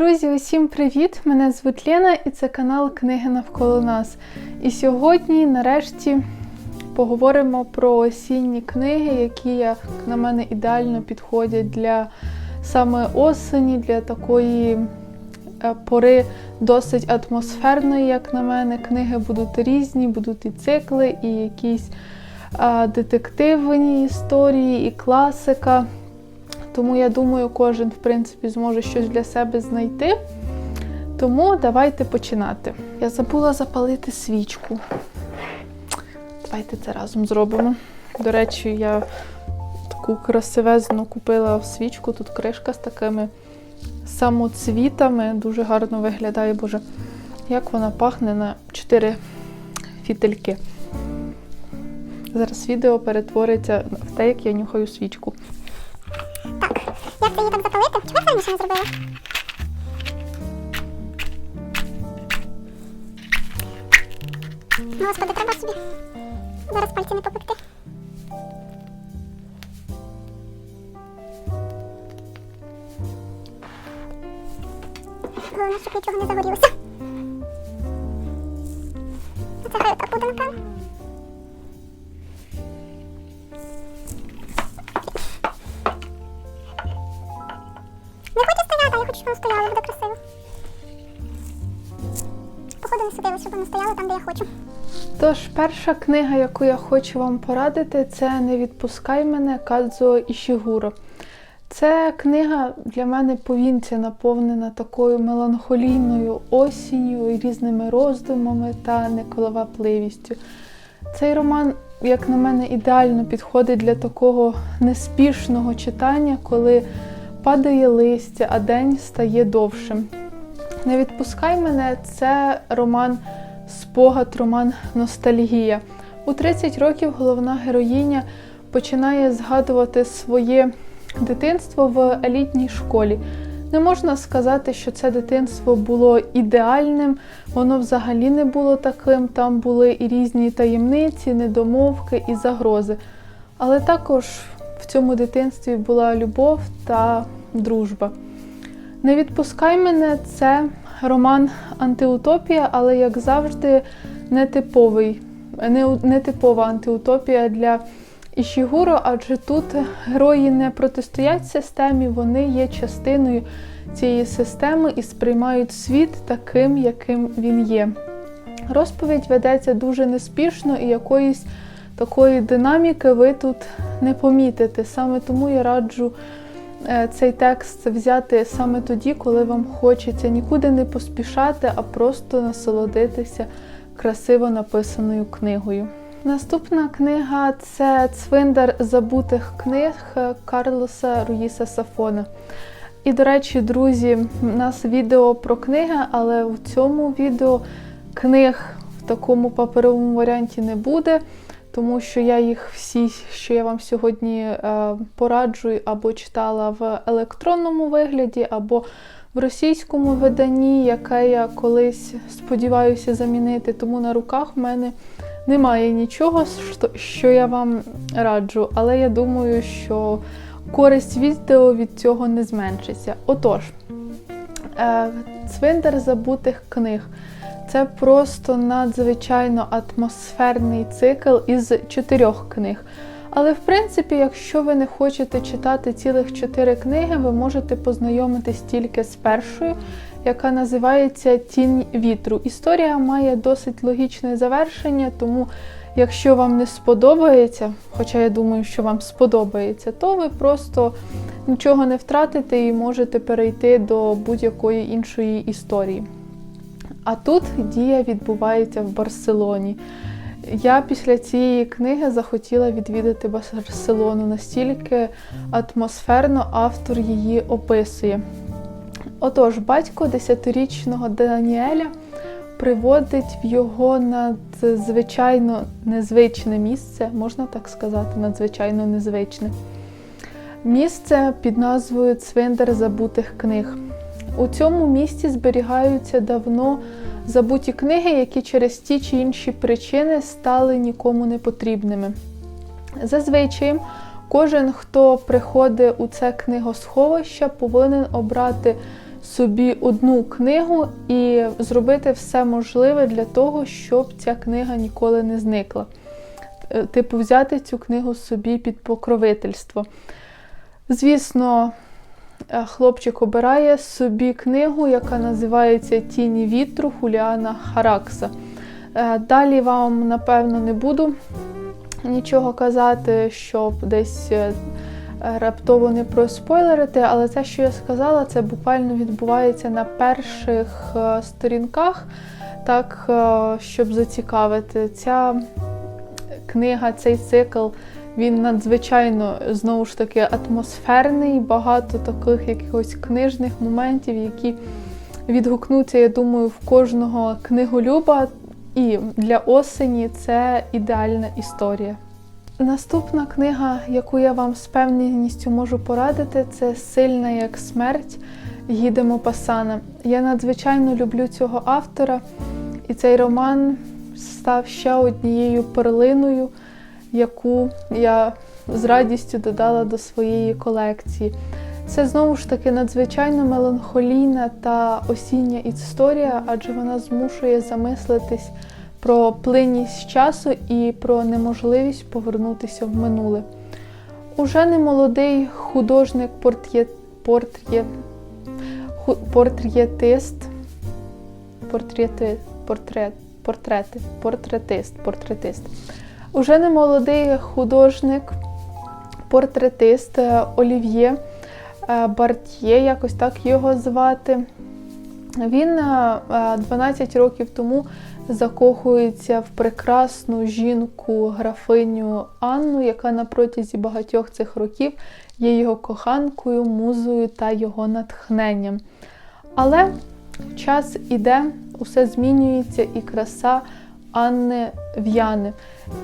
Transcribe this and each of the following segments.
Друзі, усім привіт! Мене звуть Лена і це канал Книги навколо нас. І сьогодні, нарешті, поговоримо про осінні книги, які, як на мене, ідеально підходять для саме осені, для такої е, пори досить атмосферної, як на мене. Книги будуть різні, будуть і цикли, і якісь детективні історії, і класика. Тому я думаю, кожен, в принципі, зможе щось для себе знайти. Тому давайте починати. Я забула запалити свічку. Давайте це разом зробимо. До речі, я таку красивезну купила свічку. Тут кришка з такими самоцвітами. Дуже гарно виглядає, боже, як вона пахне на 4 фітильки. Зараз відео перетвориться в те, як я нюхаю свічку. Так, це її так запалити? Чому я ще не зробила? Ну, Господи, треба собі зараз пальці не попекти. Головне, щоб нічого не загорілося. Це хай отак буде, напевно. Де я хочу. Тож, перша книга, яку я хочу вам порадити, це Не відпускай мене Кадзо Ішігуро. Це книга для мене повінця наповнена такою меланхолійною осінню різними роздумами та неколовапливістю. Цей роман, як на мене, ідеально підходить для такого неспішного читання, коли падає листя, а день стає довшим. Не відпускай мене це роман спогад, роман Ностальгія. У 30 років головна героїня починає згадувати своє дитинство в елітній школі. Не можна сказати, що це дитинство було ідеальним, воно взагалі не було таким. Там були і різні таємниці, недомовки і загрози. Але також в цьому дитинстві була любов та дружба. Не відпускай мене це роман антиутопія, але як завжди, нетиповий, не, нетипова антиутопія для Ішігуро, адже тут герої не протистоять системі, вони є частиною цієї системи і сприймають світ таким, яким він є. Розповідь ведеться дуже неспішно і якоїсь такої динаміки ви тут не помітите. Саме тому я раджу цей текст взяти саме тоді, коли вам хочеться нікуди не поспішати, а просто насолодитися красиво написаною книгою. Наступна книга це Цвиндар забутих книг Карлоса Руїса Сафона. І, до речі, друзі, у нас відео про книги, але в цьому відео книг в такому паперовому варіанті не буде, тому що я їх всі, що я вам сьогодні е, пораджую, або читала в електронному вигляді, або в російському виданні, яке я колись сподіваюся замінити. Тому на руках в мене немає нічого, що я вам раджу, але я думаю, що користь відео від цього не зменшиться. Отож, е, цвинтар забутих книг. Це просто надзвичайно атмосферний цикл із чотирьох книг. Але, в принципі, якщо ви не хочете читати цілих чотири книги, ви можете познайомитись тільки з першою, яка називається Тінь вітру. Історія має досить логічне завершення, тому якщо вам не сподобається, хоча я думаю, що вам сподобається, то ви просто нічого не втратите і можете перейти до будь-якої іншої історії. А тут дія відбувається в Барселоні. Я після цієї книги захотіла відвідати Барселону, настільки атмосферно автор її описує. Отож, батько 10-річного Даніеля приводить в його надзвичайно незвичне місце, можна так сказати, надзвичайно незвичне. Місце під назвою Цвинтар забутих книг. У цьому місці зберігаються давно забуті книги, які через ті чи інші причини стали нікому не потрібними. Зазвичай кожен, хто приходить у це книгосховище, повинен обрати собі одну книгу і зробити все можливе для того, щоб ця книга ніколи не зникла. Е, Типу, взяти цю книгу собі під покровительство. Звісно, хлопчик обирає собі книгу, яка називається Тіні вітру Хуліана Харакса. Е, Далі вам, напевно, не буду нічого казати, щоб десь е, раптово не проспойлерити, але те, що я сказала, це буквально відбувається на перших е, сторінках, так, е, щоб зацікавити. Ця книга, цей цикл, він надзвичайно знову ж таки атмосферний, багато таких якихось книжних моментів, які відгукнуться, я думаю, в кожного книголюба. І для осені це ідеальна історія. Наступна книга, яку я вам з певністю можу порадити, це Сильна як смерть Гіде Мопасана. Я надзвичайно люблю цього автора, і цей роман став ще однією перлиною, яку я з радістю додала до своєї колекції. Це знову ж таки надзвичайно меланхолійна та осіння історія, адже вона змушує замислитись про плинність часу і про неможливість повернутися в минуле. Уже немолодий художник портє, портє, портретист, портрети, портрет, портрети, портретист, портретист. Уже немолодий художник, портретист е, Олів'є е, Барт'є, якось так його звати. Він е, е, 12 років тому закохується в прекрасну жінку графиню Анну, яка на протязі багатьох цих років є його коханкою, музою та його натхненням. Але час іде, усе змінюється, і краса Анни в'яне.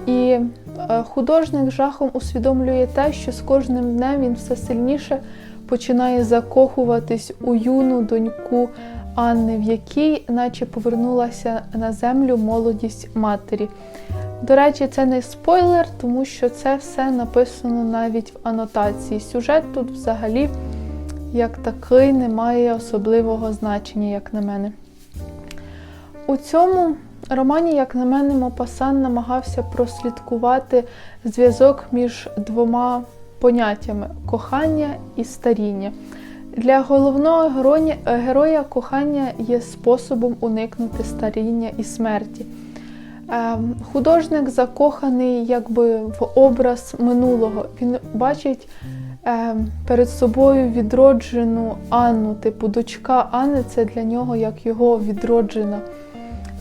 І е, художник жахом усвідомлює те, що з кожним днем він все сильніше починає закохуватись у юну доньку Анни, в якій наче повернулася на землю молодість матері. До речі, це не спойлер, тому що це все написано навіть в анотації. Сюжет тут взагалі як такий не має особливого значення, як на мене. У цьому романі, як на мене, Мопасан намагався прослідкувати зв'язок між двома поняттями кохання і старіння. Для головного героя, кохання є способом уникнути старіння і смерті. Ем, Художник закоханий якби в образ минулого. Він бачить ем, перед собою відроджену Анну, типу дочка Анни це для нього як його відроджена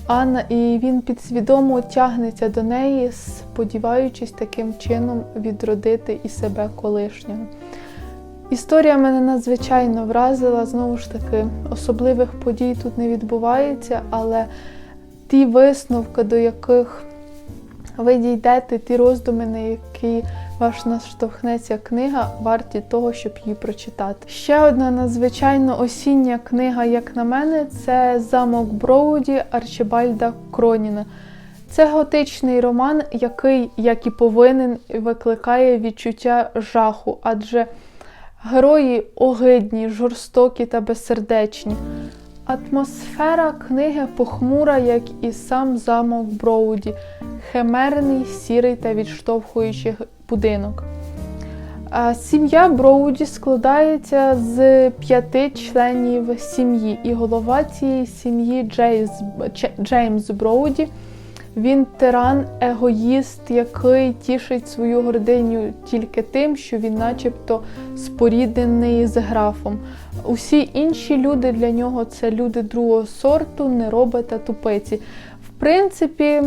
Анна, і він підсвідомо тягнеться до неї, сподіваючись таким чином відродити і себе колишнього. Історія мене надзвичайно вразила. Знову ж таки, особливих подій тут не відбувається, але ті висновки, до яких ви дійдете, ті роздуми, на які ваш наштовхнеться книга, варті того, щоб її прочитати. Ще одна надзвичайно осіння книга, як на мене, це Замок Броуді Арчибальда Кроніна. Це готичний роман, який, як і повинен, викликає відчуття жаху, адже герої огидні, жорстокі та безсердечні. Атмосфера книги похмура, як і сам замок Броуді, химерний, сірий та відштовхуючий будинок. Сім'я Броуді складається з п'яти членів сім'ї, і голова цієї сім'ї Джеймс, Джеймс Броуді. Він тиран, егоїст, який тішить свою гординю тільки тим, що він, начебто, споріднений з графом. Усі інші люди для нього це люди другого сорту, нероби та тупиці. В принципі,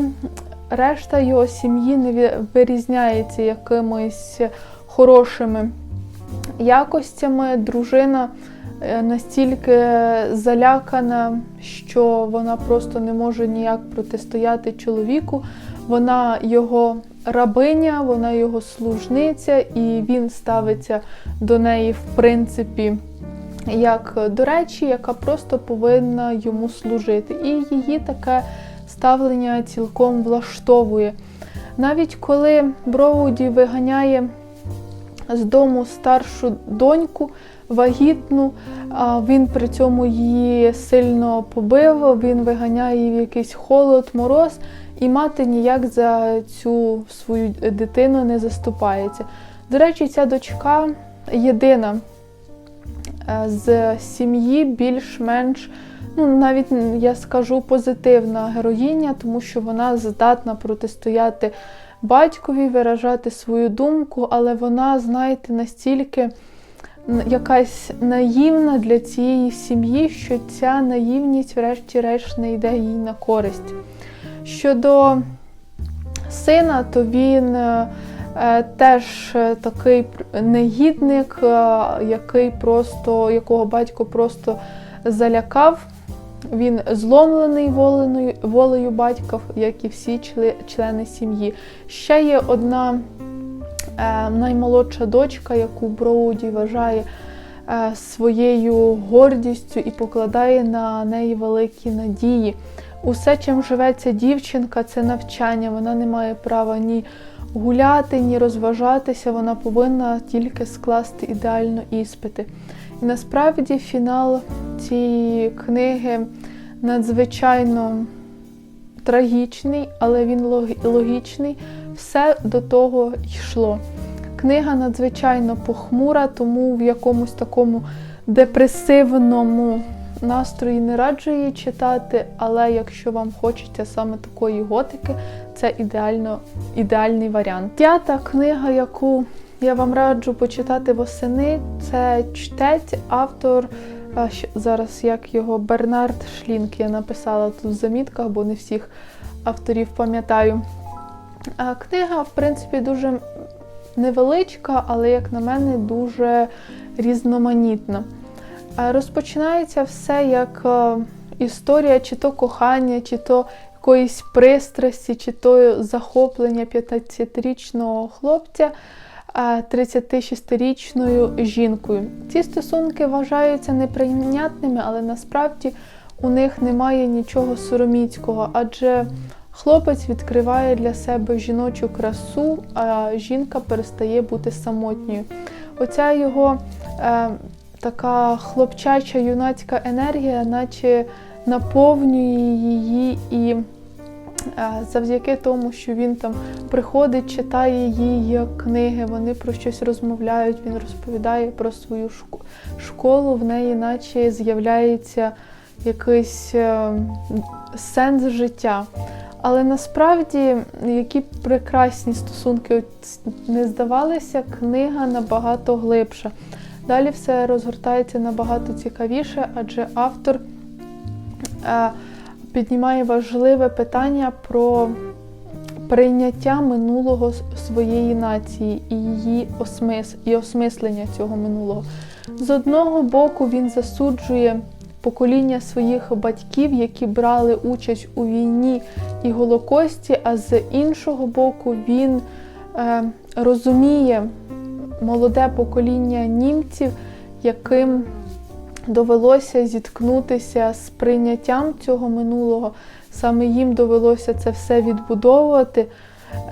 решта його сім'ї не вирізняється якимись хорошими якостями. Дружина е, настільки залякана, що вона просто не може ніяк протистояти чоловіку. Вона його рабиня, вона його служниця, і він ставиться до неї, в принципі, як до речі, яка просто повинна йому служити. І її таке ставлення цілком влаштовує. Навіть коли Броуді виганяє з дому старшу доньку, вагітну. Він при цьому її сильно побив, він виганяє її в якийсь холод, мороз, і мати ніяк за цю свою дитину не заступається. До речі, ця дочка єдина е, з сім'ї більш-менш, ну навіть я скажу позитивна героїня, тому що вона здатна протистояти батькові, виражати свою думку, але вона, знаєте, настільки якась наївна для цієї сім'ї, що ця наївність, врешті-решт, не йде їй на користь. Щодо сина, то він е, е, теж е, такий негідник, який просто, якого батько просто залякав. Він зломлений воленою, волею батька, як і всі члени сім'ї. Ще є одна е, наймолодша дочка, яку Броуді вважає е, своєю гордістю і покладає на неї великі надії. Усе, чим живе ця дівчинка, це навчання. Вона не має права ні гуляти, ні розважатися. Вона повинна тільки скласти ідеально іспити. Насправді фінал цієї книги надзвичайно трагічний, але він логічний. Все до того йшло. Книга надзвичайно похмура, тому в якомусь такому депресивному настрої не раджу її читати, але якщо вам хочеться саме такої готики, це ідеально, ідеальний варіант. П'ята книга, яку я вам раджу почитати восени, це чтець, автор. Зараз як його Бернард Шлінк я написала тут в замітках, бо не всіх авторів пам'ятаю. Книга, в принципі, дуже невеличка, але, як на мене, дуже різноманітна. Розпочинається все як е, історія чи то кохання, чи то якоїсь пристрасті, чи то захоплення 15-річного хлопця 36-річною жінкою. Ці стосунки вважаються неприйнятними, але насправді у них немає нічого сороміцького, адже хлопець відкриває для себе жіночу красу, а жінка перестає бути самотньою. Оця його е, така хлопчача юнацька енергія, наче наповнює її і завдяки тому, що він там приходить, читає її книги, вони про щось розмовляють, він розповідає про свою школу, в неї наче з'являється якийсь е, сенс життя. Але насправді, які прекрасні стосунки не здавалися, книга набагато глибша. Далі все розгортається набагато цікавіше, адже автор е, піднімає важливе питання про прийняття минулого своєї нації і її осмис, і осмислення цього минулого. З одного боку, він засуджує покоління своїх батьків, які брали участь у війні і Голокості, а з іншого боку, він е, розуміє молоде покоління німців, яким довелося зіткнутися з прийняттям цього минулого. Саме їм довелося це все відбудовувати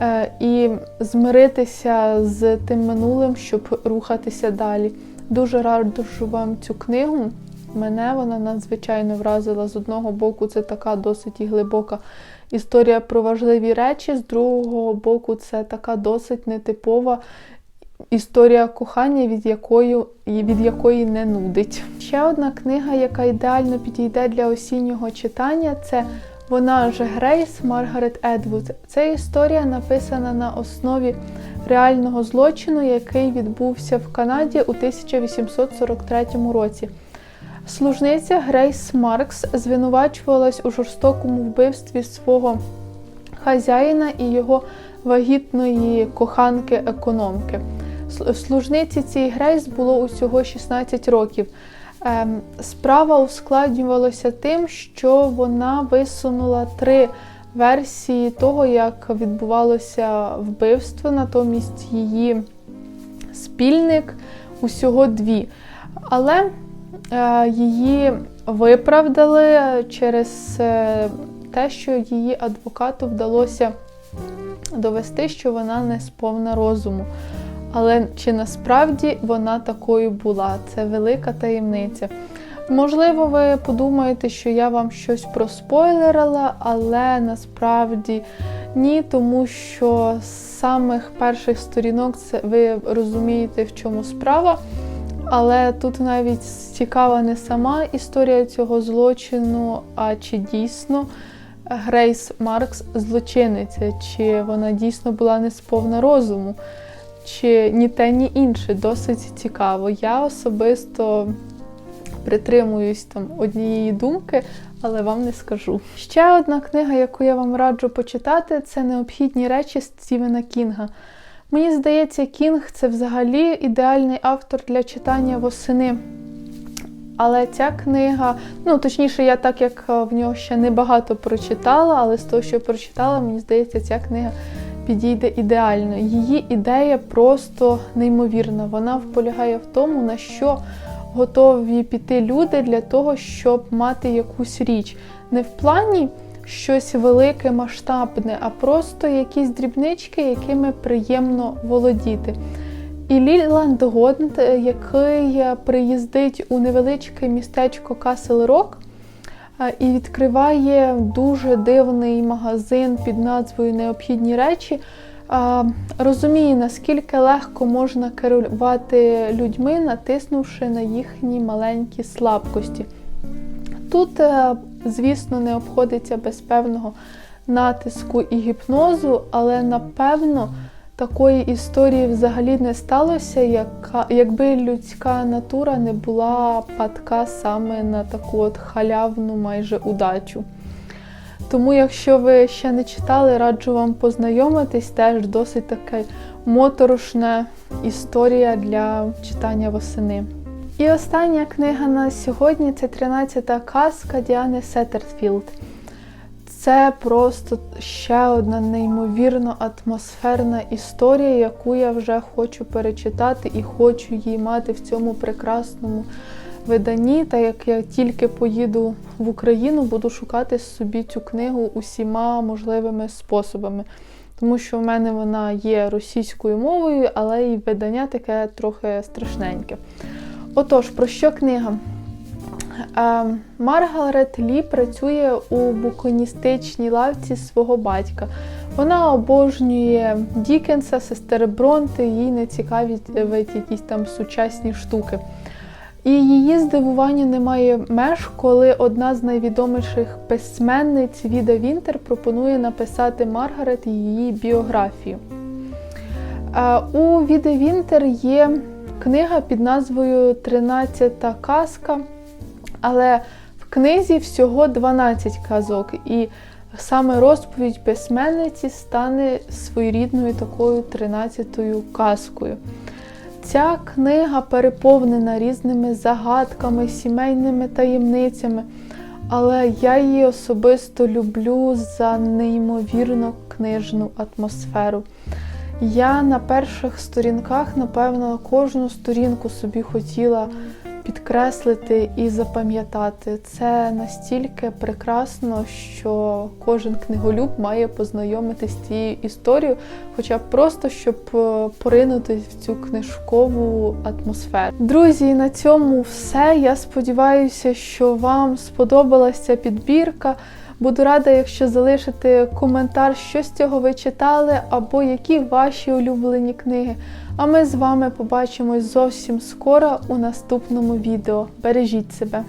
е, і змиритися з тим минулим, щоб рухатися далі. Дуже раджу вам цю книгу. Мене вона надзвичайно вразила. З одного боку, це така досить глибока історія про важливі речі, з другого боку, це така досить нетипова історія кохання, від якої, від якої не нудить. Ще одна книга, яка ідеально підійде для осіннього читання, це вона ж Грейс Маргарет Едвуд. Це історія написана на основі реального злочину, який відбувся в Канаді у 1843 році. Служниця Грейс Маркс звинувачувалась у жорстокому вбивстві свого хазяїна і його вагітної коханки-економки. Сл- Служниці цій Грейс було усього 16 років. Ем, Справа ускладнювалася тим, що вона висунула три версії того, як відбувалося вбивство, натомість її спільник усього дві. Але е, її виправдали через е, те, що її адвокату вдалося довести, що вона не сповна розуму. Але чи насправді вона такою була? Це велика таємниця. Можливо, ви подумаєте, що я вам щось проспойлерила, але насправді ні, тому що з самих перших сторінок це ви розумієте, в чому справа. Але тут навіть цікава не сама історія цього злочину, а чи дійсно Грейс Маркс злочинниця, чи вона дійсно була не сповна розуму, чи ні те, ні інше. Досить цікаво. Я особисто притримуюсь там однієї думки, але вам не скажу. Ще одна книга, яку я вам раджу почитати, це необхідні речі Стівена Кінга. Мені здається, Кінг це взагалі ідеальний автор для читання восени. Але ця книга, ну точніше, я так як е, в нього ще не багато прочитала, але з того, що прочитала, мені здається, ця книга підійде ідеально. Її ідея просто неймовірна. Вона полягає в тому, на що готові піти люди для того, щоб мати якусь річ. Не в плані щось велике, масштабне, а просто якісь дрібнички, якими приємно володіти. І Ліланд Гонд, який приїздить у невеличке містечко Касл Рок і відкриває дуже дивний магазин під назвою Необхідні речі, розуміє, наскільки легко можна керувати людьми, натиснувши на їхні маленькі слабкості. Тут, е, звісно, не обходиться без певного натиску і гіпнозу, але напевно такої історії взагалі не сталося, яка, якби людська натура не була падка саме на таку от халявну майже удачу. Тому, якщо ви ще не читали, раджу вам познайомитись, теж досить така моторошна історія для читання восени. І остання книга на сьогодні це 13-та казка Діани Сеттерфілд. Це просто ще одна неймовірно атмосферна історія, яку я вже хочу перечитати і хочу її мати в цьому прекрасному виданні. Та як я тільки поїду в Україну, буду шукати собі цю книгу усіма можливими способами. Тому що в мене вона є російською мовою, але і видання таке трохи страшненьке. Отож, про що книга? Маргарет Лі працює у буконістичній лавці свого батька. Вона обожнює Дікенса, сестер Бронти, їй не цікавить якісь там сучасні штуки. І її здивуванню немає меж, коли одна з найвідоміших письменниць Віда Вінтер пропонує написати Маргарет її біографію. У Віда Вінтер є книга під назвою Тринадцята казка. Але в книзі всього 12 казок, і саме розповідь письменниці стане своєрідною такою 13-ю казкою. Ця книга переповнена різними загадками, сімейними таємницями, але я її особисто люблю за неймовірно книжну атмосферу. Я на перших сторінках, напевно, кожну сторінку собі хотіла підкреслити і запам'ятати. Це настільки прекрасно, що кожен книголюб має познайомитися з цією історією, хоча б просто щоб е, поринути в цю книжкову атмосферу. Друзі, на цьому все. Я сподіваюся, що вам сподобалася підбірка. Буду рада, якщо залишите коментар, що з цього ви читали, або які ваші улюблені книги. А ми з вами побачимось зовсім скоро у наступному відео. Бережіть себе!